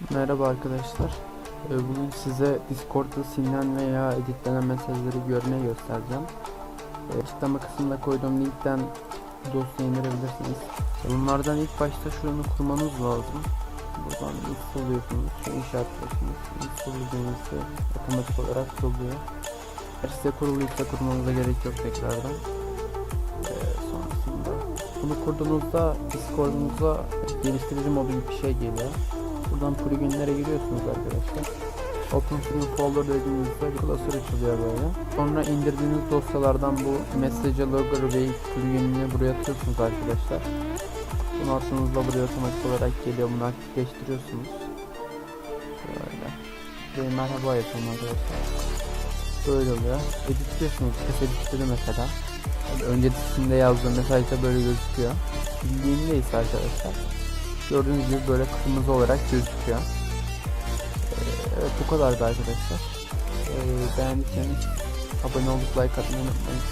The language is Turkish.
Merhaba arkadaşlar. Ee, Bugün size Discord'da silinen veya editlenen mesajları görmeyi göstereceğim. Ee, Açıklama kısmında koyduğum linkten dosyayı indirebilirsiniz. Bunlardan ilk başta şunu kurmanız lazım. Buradan ilk oluyorsunuz, şunu işaretliyorsunuz. İlk kurulduğunuzda otomatik olarak kuruluyor. Eğer size kuruluysa kurmanıza gerek yok tekrardan. Ee, sonrasında bunu kurduğunuzda Discord'unuza geliştirici modu gibi bir şey geliyor. Buradan pluginlere giriyorsunuz arkadaşlar. Open Free Folder dediğinizde klasör açılıyor böyle. Sonra indirdiğiniz dosyalardan bu Message Logger ve pluginini buraya atıyorsunuz arkadaşlar. Bunu attığınızda buraya otomatik olarak geliyor. Bunu aktifleştiriyorsunuz. Şöyle. Ve merhaba yapalım arkadaşlar. Böyle oluyor. Editliyorsunuz. Ses editleri mesela. Yani öncesinde yazdığım mesajda böyle gözüküyor. Bildiğinde ise arkadaşlar Gördüğünüz gibi böyle kırmızı olarak gözüküyor. Ee, evet bu kadardı arkadaşlar. Ee, beğendiyseniz abone olup like atmayı unutmayın.